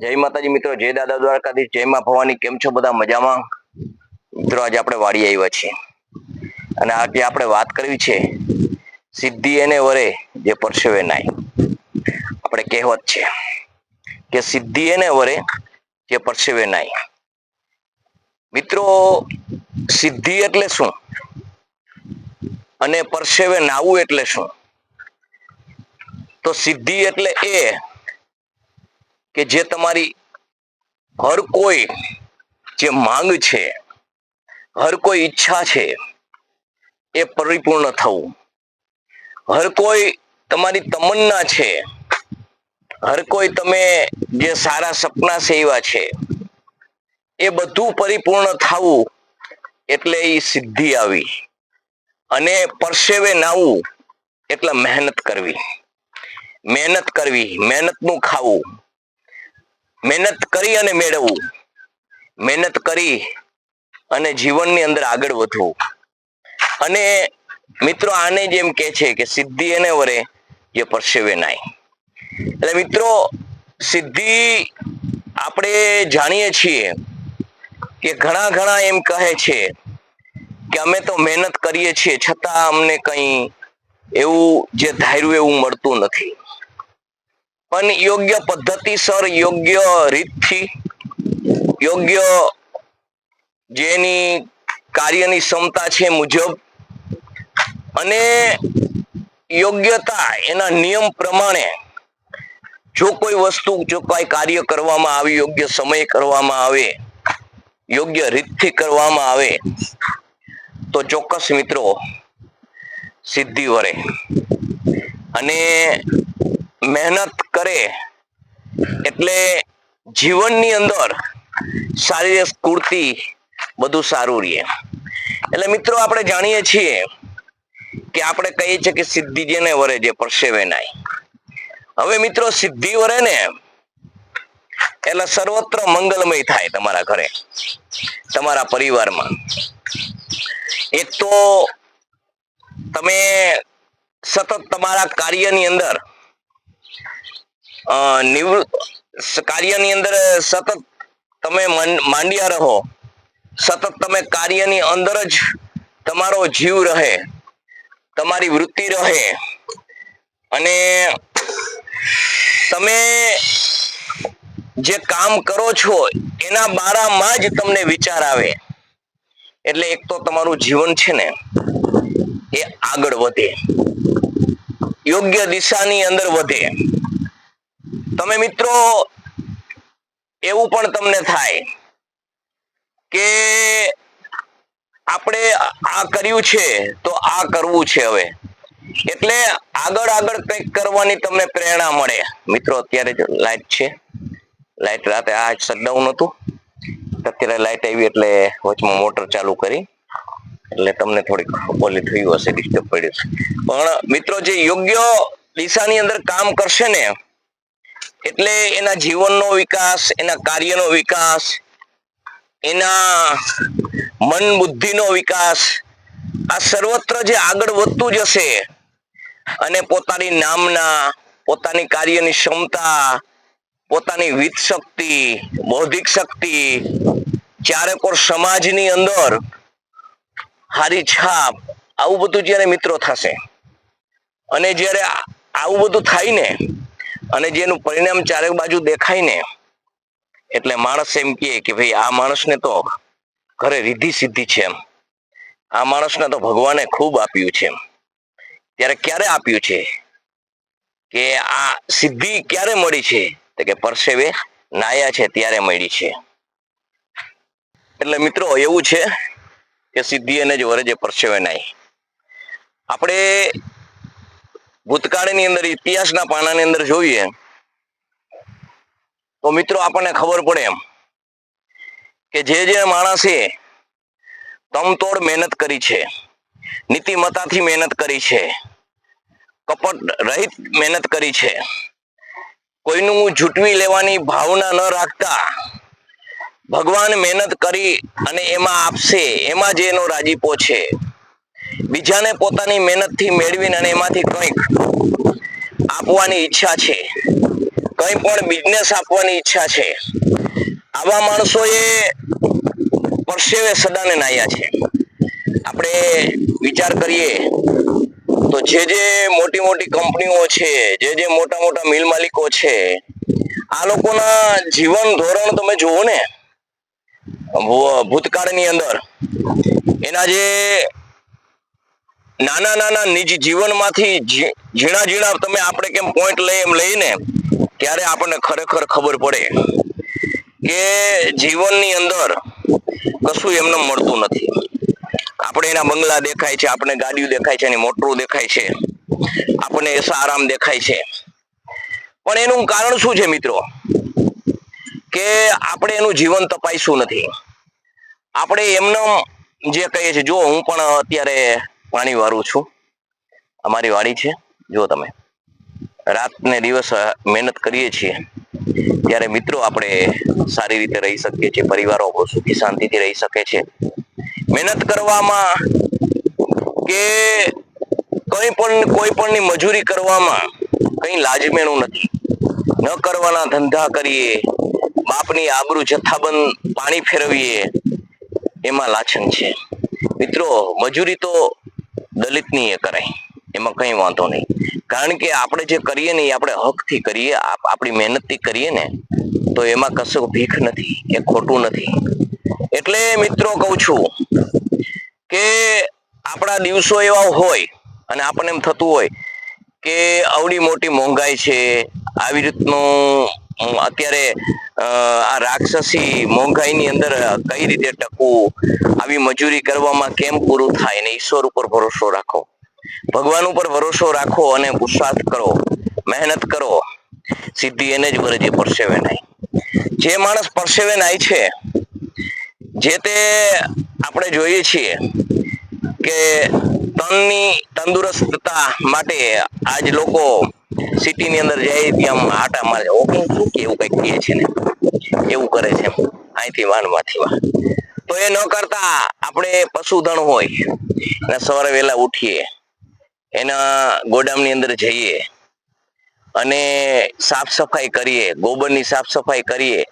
જય માતાજી મિત્રો, જય દાદા દ્વારકાધીશ, જય માં ભવાની, કેમ છો બધા મજામાં? મિત્રો, આજે આપણે વાડી આવ્યા છીએ. અને આજે આપણે વાત કરવી છે, સિદ્ધિ એને વરે જે પરસેવે નાય. આપણે કહેવત છે કે સિદ્ધિ એને વરે જે પરસેવે નાય. મિત્રો, સિદ્ધિ એટલે શું? અને પરસેવે નાવું એટલે શું? તો સિદ્ધિ એટલે એ કે જે તમારી હર કોઈ જે માંગ છે, હર કોઈ ઈચ્છા છે, એ પરિપૂર્ણ થવું. હર કોઈ તમારી તમન્ના છે, હર કોઈ તમે જે સારા સપના સેવા છે, એ બધું પરિપૂર્ણ થવું એટલે એ સિદ્ધિ આવી. અને પરસેવે નાવું એટલે મહેનત કરવી. મહેનત કરવી, મહેનતનું ખાવું. મહેનત કરી અને મેળવવું. મહેનત કરી અને જીવનની અંદર આગળ વધવું. અને મિત્રો આને જેમ કે છે કે સિદ્ધિ એને વરે જે પરસેવે નાય. એટલે મિત્રો, સિદ્ધિ આપણે જાણીએ છીએ કે ઘણા ઘણા એમ કહે છે કે અમે તો મહેનત કરીએ છીએ છતાં અમને કંઈ એવું જે ધાર્યું એવું મળતું નથી. પણ યોગ્ય પદ્ધતિસર યોગ્ય રીતથી, યોગ્ય જેની કાર્યની ક્ષમતા છે મુજબ અને યોગ્યતા એના નિયમ પ્રમાણે જો કોઈ વસ્તુ, જો કોઈ કાર્ય કરવામાં આવે, યોગ્ય સમય કરવામાં આવે, યોગ્ય રીતથી કરવામાં આવે, તો ચોક્કસ મિત્રો, સિદ્ધિ વરે. અને મહેનત કરે એટલે જીવનની અંદર શારીરિક સ્ફૂર્તિ બધું સારું રહે. એટલે મિત્રો આપણે જાણીએ છીએ કે આપણે કહીએ છીએ કે સિદ્ધિ જેને વરે જે પરસેવે નાય. હવે મિત્રો સિદ્ધિ વરે ને એટલે સર્વત્ર મંગલમય થાય તમારા ઘરે, તમારા પરિવારમાં. એક તો તમે સતત તમારા કાર્યની અંદર નિવૃત્ત કાર્યની અંદર સતત તમે માંડ્યા રહો. સતત તમે કાર્યની અંદર જ તમારો જીવ રહે. તમારી વૃત્તિ રહે. અને તમે જે કામ કરો છો, એના બારામાં જ તમને વિચાર આવે. એટલે એક તો તમારું જીવન છે ને, એ આગળ વધે. યોગ્ય દિશાની અંદર વધે. તમે મિત્રો, એવું પણ તમને થાય કે આપણે આ કર્યું છે, તો આ કરવું છે હવે. એટલે આગળ આગળ કંઈક કરવાની તમને પ્રેરણા મળે. મિત્રો, અત્યારે લાઈટ છે. લાઈટ રાતે આ શટડાઉન હતું. અત્યારે લાઈટ આવી એટલે વચમાં મોટર ચાલુ કરી. એટલે તમને થોડીક ઓલી થયું હશે ડિસ્ટર્બ પડ્યું પણ મિત્રો, જે યોગ્ય દિશાની અંદર કામ કરશે ને એટલે એના જીવનનો વિકાસ, એના કાર્યનો વિકાસ, એના મન બુદ્ધિનો વિકાસ, આ સર્વત્ર જે આગળ વધતું જશે અને પોતાની નામના, પોતાની કાર્યની ક્ષમતા, પોતાની વિત શક્તિ બૌદ્ધિક શક્તિ ચારેકોર સમાજની અંદર હારી છાપ, આવું બધું જ્યારે મિત્રો થશે અને જ્યારે આવું બધું થાય ને અને જેનું પરિણામ ચારે બાજુ દેખાય ને, એટલે માણસ એમ કહે કે ભાઈ આ માણસને તો ઘરે રીધી સિદ્ધિ છે એમ. આ માણસને તો ભગવાને ખૂબ આપ્યું છે ત્યારે ક્યારે આપ્યું છે? કે આ સિદ્ધિ ક્યારે મળી છે? તો કે પરસેવે નાયા છે ત્યારે મળી છે. એટલે મિત્રો એવું છે કે સિદ્ધિ એને જ વરે જે પરસેવે નાય. આપણે ભૂતકાળની અંદર, ઇતિહાસના પાનાની અંદર જોઈએ, તો મિત્રો આપણને ખબર પડે એમ કે જે જે માણસે તમતોડ મહેનત કરી છે, નીતિમત્તાથી મહેનત કરી છે કપટ રહિત મહેનત કરી છે, કોઈનું જૂટવી લેવાની ભાવના ન રાખતા, ભગવાન મહેનત કરી અને એમાં આપશે, એમાં જ એનો રાજીપો છે. બીજાને પોતાની મહેનતથી મેળવીને અને એમાંથી કંઈક આપવાની ઈચ્છા છે. કંઈ પણ બિઝનેસ આપવાની ઈચ્છા છે. આવા માણસોએ પરસેવે સદાને નાયા છે. આપણે વિચાર કરીએ તો જે જે મોટી મોટી કંપનીઓ છે, જે જે મોટા મોટા મિલ માલિકો છે, આ લોકોના જીવન ધોરણ તમે જુઓ ને ભૂતકાળની અંદર, એના જે નાના નાના નિજ જીવનમાંથી ઝીણા ઝીણા તમે આપણે કેમ પોઈન્ટ લઈ એમ લઈને ત્યારે આપણને ખરેખર ખબર પડે કે જીવનની અંદર કશું એમને મળતું નથી. આપણે એના બંગલા દેખાય છે, આપણે ગાડીઓ દેખાય છે, એની મોટરો દેખાય છે, આપણને એસા આરામ દેખાય છે. પણ એનું કારણ શું છે મિત્રો? કે આપણે એનું જીવન તપાઈશું નથી. આપણે એમને જે કહીએ છીએ, જો હું પણ અત્યારે પાણી વાળું છું. અમારી વાડી છે જો તમે. રાત ને દિવસ મહેનત કરીએ છીએ. ત્યારે મિત્રો આપણે સારી રીતે રહી શકીએ છીએ, પરિવારો સુખી, શાંતિથી રહી શકે છે. મહેનત કરવામાં કે કંઈ પણ, કોઈ પણની મજૂરી કરવામાં કંઈ લાજમેણું નથી. ન કરવાના ધંધા કરીએ, બાપની આબરૂ જથ્થાબંધ પાણી ફેરવીએ, એમાં લાછન છે. મિત્રો, મજૂરી તો દલિતની એ કરાય. એમાં કંઈ વાંધો નહીં. કારણ કે આપણે જે કરીએ ને એ આપણે હકથી કરીએ આપણી મહેનતથી કરીએ ને, તો એમાં કશું ભીખ નથી એ ખોટું નથી. એટલે મિત્રો કહું છું કે આપણા દિવસો એવા હોય અને આપણને એમ થતું હોય કે આવડી મોટી મોંઘાઈ છે, આવી રીતનું અત્યારે આ રાક્ષસી મોંઘાઈની અંદર કઈ રીતે ટકવું, આવી મજૂરી કરવામાં કેમ પૂરું થાય ને ઈશ્વર ઉપર ભરોસો રાખો. ભગવાન ઉપર ભરોસો રાખો અને પુરુષાર્થ કરો, મહેનત કરો. સિદ્ધિ એને જ વરજે પરસેવે નહીં. જે માણસ પરસેવે નાય છે, જે તે આપણે જોઈએ છીએ કે તનની તંદુરસ્તતા માટે આજ લોકો સિટીની અંદર જાય ત્યાં આટા મારે. ઓકે શું કે એવું કંઈક કહે છે ને? એવું કરે છે અહીંથી વાનમાંથી વાન તો એ ન કરતા આપણે પશુધન હોય અને સવારે વહેલા ઉઠીએ, એના ગોડામની અંદર જઈએ અને સાફ સફાઈ કરીએ, ગોબરની સાફ સફાઈ કરીએ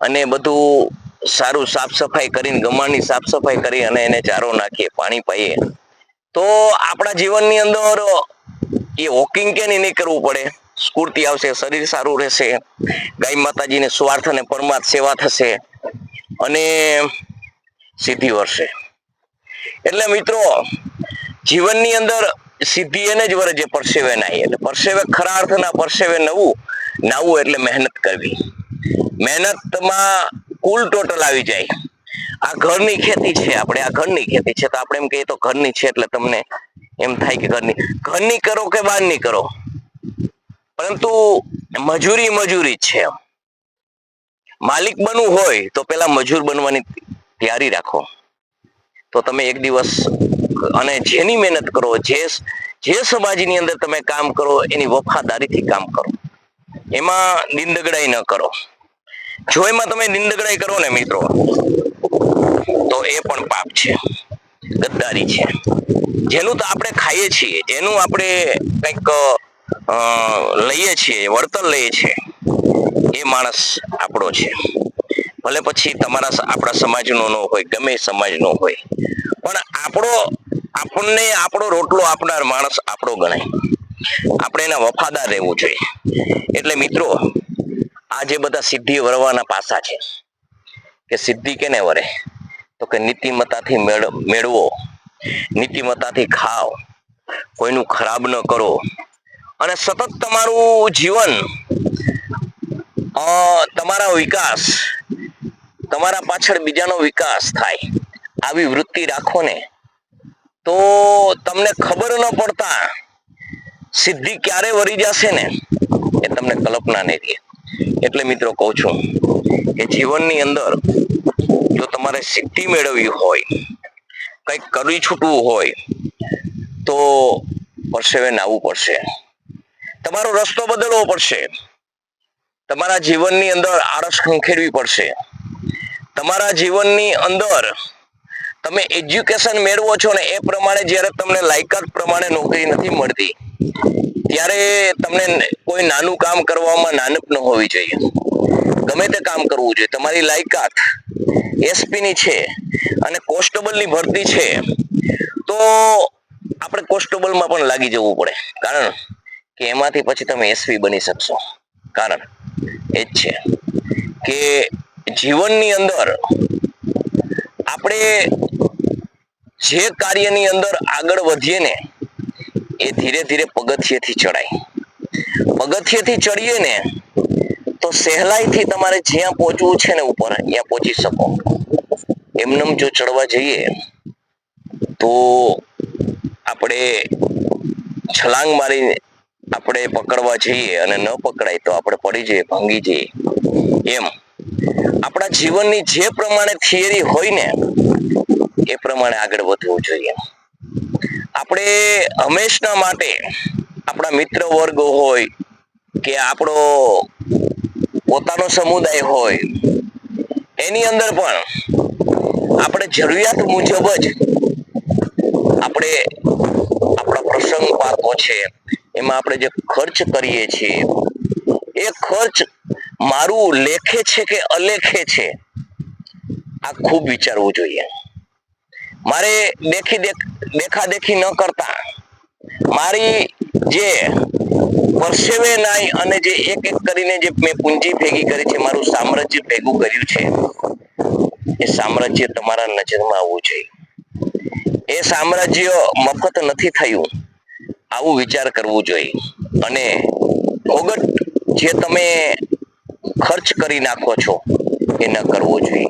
અને બધું સારું સાફ સફાઈ કરીને, ગમાણની સાફ સફાઈ કરી અને એને ચારો નાખીએ, પાણી પાઈએ. તો આપણા જીવનની અંદર એ વોકિંગ કે નહીં કરવું પડે. સ્ફૂર્તિ આવશે, શરીર સારું રહેશે. ગાય માતાજીને સ્વાર્થ અને પરમાર્થ સેવા થશે. અને સિદ્ધિ વરસે એટલે મિત્રો, જીવનની અંદર સિદ્ધિ એને જ વરજે, પરસેવે નાય એટલે પરસેવે ખરા અર્થના, પરસેવે નવું. નાવું એટલે મહેનત કરવી. મહેનતમાં કુલ ટોટલ આવી જાય. આ ઘરની ખેતી છે આપણે, આ ઘરની ખેતી છે. તો આપણે એમ કહીએ તો ઘરની છે એટલે તમને એમ થાય કે ઘરની ઘરની કરો કે બહારની કરો? પરંતુ મજૂરી મજૂરી છે માલિક બનવું હોય તો પેલા મજૂર બનવાની તૈયારી રાખો. તો તમે એક દિવસ અને જેની મહેનત કરો, જે જે સમાજની અંદર તમે કામ કરો, એની વફાદારીથી કામ કરો. એમાં નિંદગડાઈ ન કરો. જો એમાં તમે નિંદગડાઈ કરો ને મિત્રો, તો એ પણ પાપ છે, ગદ્દારી છે. જેનું તો આપણે ખાઈએ છીએ, જેનું આપણે કંઈક લઈએ છીએ, વળતર લઈએ છીએ, એ માણસ આપણો છે. ભલે પછી તમારા આપણા સમાજનો ન હોય, ગમે સમાજનો હોય, પણ આપણો, આપણને આપણો રોટલો આપનાર માણસ આપણો ગણાય. આપણે એના વફાદાર રહેવું જોઈએ. એટલે મિત્રો આ જે બધા સિદ્ધિ વરવાના પાસા છે, કે સિદ્ધિ કેને વરે? તો કે નીતિમત્તાથી મેળ, મેળવો, નીતિમત્તાથી ખાઓ, કોઈનું ખરાબ ન કરો. અને સતત તમારું જીવન તમારા વિકાસ, તમારા પાછળ બીજાનો વિકાસ થાય, આવી વૃત્તિ રાખો ને તો તમને ખબર ન પડતા, સિદ્ધિ ક્યારે વરી જશે ને એ તમને કલ્પના નહીં રહે. એટલે મિત્રો કહું છું કે જીવનની અંદર જો તમારે સિદ્ધિ મેળવવી હોય, કંઈક કરી છૂટવું હોય, તો પરસેવે નાવવું પડશે. તમારો રસ્તો બદલવો પડશે. તમારા જીવનની અંદર આળસ ખંખેરવી પડશે. તમારા જીવનની અંદર તમે એજ્યુકેશન મેળવો છો ને એ પ્રમાણે જ્યારે તમને લાયકાત પ્રમાણે નોકરી નથી મળતી ત્યારે તમને કોઈ નાનું કામ કરવામાં નાનપ ન હોવી જોઈએ. ગમે તે કામ કરવું જોઈએ. તમારી લાયકાત એસપીની છે અને કોન્સ્ટેબલની ભરતી છે, તો આપણે કોન્સ્ટેબલમાં પણ લાગી જવું પડે. કારણ કે એમાંથી પછી તમે એસપી બની શકશો. કારણ એ જ છે કે જીવનની અંદર આપણે જે કાર્યની અંદર આગળ વધીએ ને એ ધીરે ધીરે પગથિયેથી ચડાય. પગથિયેથી ચડીએ ને, તો સહેલાઈથી તમારે જ્યાં પહોંચવું છે ને ઉપર, ત્યાં પહોંચી શકો. એમનેમ જો ચડવા જઈએ, તો આપણે છલાંગ મારી આપણે પકડવા જઈએ અને ન પકડાય તો આપણે પડી જઈએ, ભાંગી જઈએ. એમ. આપણા જીવનની જે પ્રમાણે થિયરી હોય ને, એ પ્રમાણે આગળ વધવું જોઈએ. આપણે હંમેશના માટે આપણા મિત્ર વર્ગ હોય કે આપણો પોતાનો સમુદાય હોય, એની અંદર પણ આપણે જરૂરિયાત મુજબ જ આપણે આપણા પ્રસંગ પાકો છે. એમાં આપણે જે ખર્ચ કરીએ છીએ, એ ખર્ચ મારું લેખે છે કે અલેખે છે? આ ખૂબ વિચારવું જોઈએ. મારે દેખી દેખ, દેખા ન કરતા. મારી જે પરસેવે નાય અને જે એક એક કરીને જે મેં પૂંજી ભેગી કરી છે, મારું સામ્રાજ્ય ભેગું કર્યું છે, એ સામ્રાજ્ય તમારા નજરમાં આવવું જોઈએ. એ સામ્રાજ્ય મફત નથી થયું. આવું વિચાર કરવું જોઈએ. અને ઓગટ જે તમે ખર્ચ કરી નાખો છો, એ ન કરવો જોઈએ.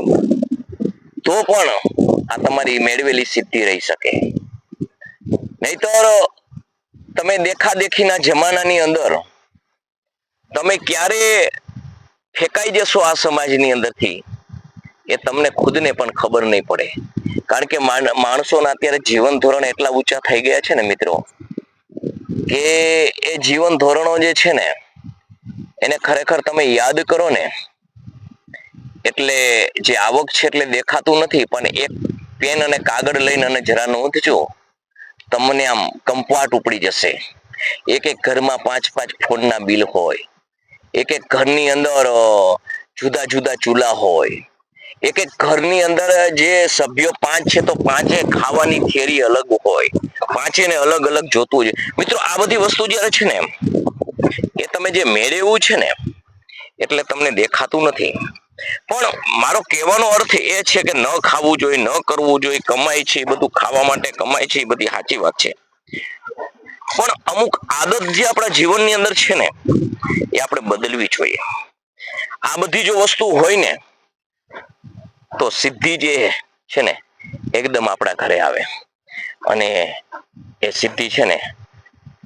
તો પણ આ તમારી મેળવેલી સિદ્ધિ રહી શકે. નહીતર, તમે દેખા દેખીના જમાનાની અંદર, તમે ક્યારે ફેંકાઈ જશો આ સમાજની અંદરથી, એ તમને ખુદને પણ ખબર નહીં પડે. કારણ કે માણ- માણસોના અત્યારે જીવન ધોરણ એટલા ઊંચા થઈ ગયા છે ને મિત્રો, કે એ જીવન ધોરણો જે છે ને, એને ખરેખર તમે યાદ કરો ને એટલે જે આવક છે એટલે દેખાતું નથી, પણ એક પેન અને કાગળ લઈને અને જરા નોંધજો, તમને આમ કંપાટ ઉપડી જશે. એક એક ઘરમાં પાંચ પાંચ ફોનના બિલ હોય, એક એક ઘરની અંદર જુદા જુદા ચૂલા હોય, એક એક ઘરની અંદર જે સભ્યો પાંચ છે તો પાંચે ખાવાની થેરી અલગ હોય પાંચે ને અલગ અલગ જોતું છે મિત્રો, આ બધી વસ્તુ જ્યારે છે ને, એ તમે જે મેળવ્યું છે ને, એટલે તમને દેખાતું નથી. પણ મારો કહેવાનો અર્થ એ છે કે ન ખાવું જોઈએ, ન કરવું જોઈએ, કમાય છે, એ બધું ખાવા માટે કમાય છે, એ બધી સાચી વાત છે. પણ અમુક આદત જે આપણા જીવનની અંદર છે ને, એ આપણે બદલવી જોઈએ. આ બધી જો વસ્તુ હોય ને, તો સિદ્ધિ જે છે ને, એકદમ આપણા ઘરે આવે. અને એ સિદ્ધિ છે ને,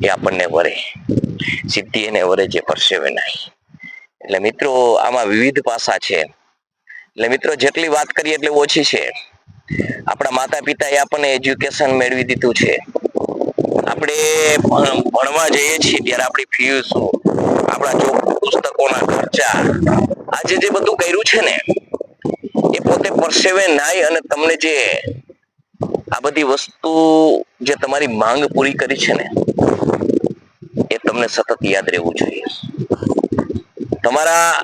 એ આપણને વરે. સિદ્ધિ એને વરે જે પરસેવે નહીં. એટલે મિત્રો, આમાં વિવિધ પાસા છે. એટલે મિત્રો, જેટલી વાત કરીએ એટલી ઓછી છે. આપણા માતા પિતાએ આપણને એજ્યુકેશન મેળવી દીધું છે. આપણે ભણવા જઈએ છીએ ત્યારે આપણી ફીસ આપણા જો પુસ્તકોના ખર્ચા, આજે જે બધું કર્યું છે ને, એ પોતે પરસેવે નાય અને તમને જે આ બધી વસ્તુ, જે તમારી માંગ પૂરી કરી છે ને, એ તમને સતત યાદ રહેવું જોઈએ. તમારા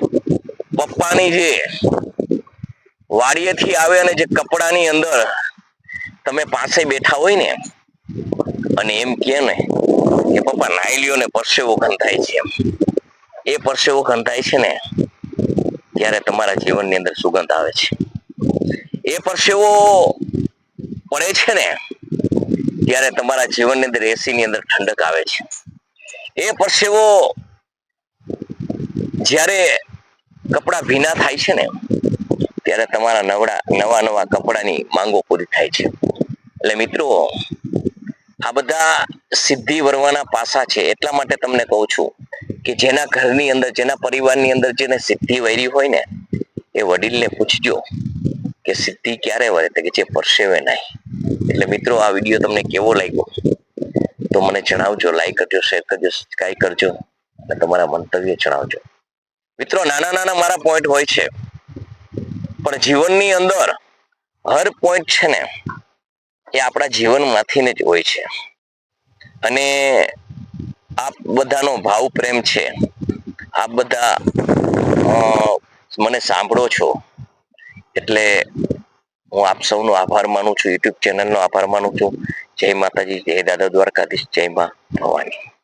પપ્પાની જે વાડીએથી આવે અને જે કપડાની અંદર તમે પાસે બેઠા હોય ને, અને એમ કે ને કે પપ્પા નાઈ લ્યો ને પરસેવો ગંધાય છે એમ. એ પરસેવો ગંધાય છે ને, ત્યારે તમારા જીવનની અંદર સુગંધ આવે છે. એ પરસેવો પડે છે ને, ત્યારે તમારા જીવનની અંદર એસી ની અંદર ઠંડક આવે છે. એ પરસેવો જ્યારે કપડા ભીના થાય છે ને, ત્યારે તમારા નવડા, નવા નવા કપડાની માંગો પૂરી થાય છે. એટલે મિત્રો, આ બધા સિદ્ધિ વરવાના પાસા છે. એટલા માટે તમને કહું છું કે જેના ઘરની અંદર, જેના પરિવારની અંદર જેને સિદ્ધિ વૈરી હોય ને, એ વડીલને પૂછજો કે સિદ્ધિ ક્યારે વરે તો કે જે પરસેવે નહીં. એટલે મિત્રો, આ વીડિયો તમને કેવો લાગ્યો? તો મને જણાવજો લાઈક કરજો શેર કરજો સબસ્ક્રાઈબ કરજો અને તમારા મંતવ્ય જણાવજો. મિત્રો, નાના નાના મારા પોઈન્ટ હોય છે. પણ જીવનની અંદર હર પોઈન્ટ છે ને, એ આપણા જીવનમાંથી જ હોય છે. અને આપ બધાનો ભાવ પ્રેમ છે. આપ બધા મને સાંભળો છો. એટલે હું આપ સૌનો આભાર માનું છું યુટ્યુબ ચેનલનો આભાર માનું છું. જય માતાજી, જય દાદા દ્વારકાધીશ, જય મા ભવાની.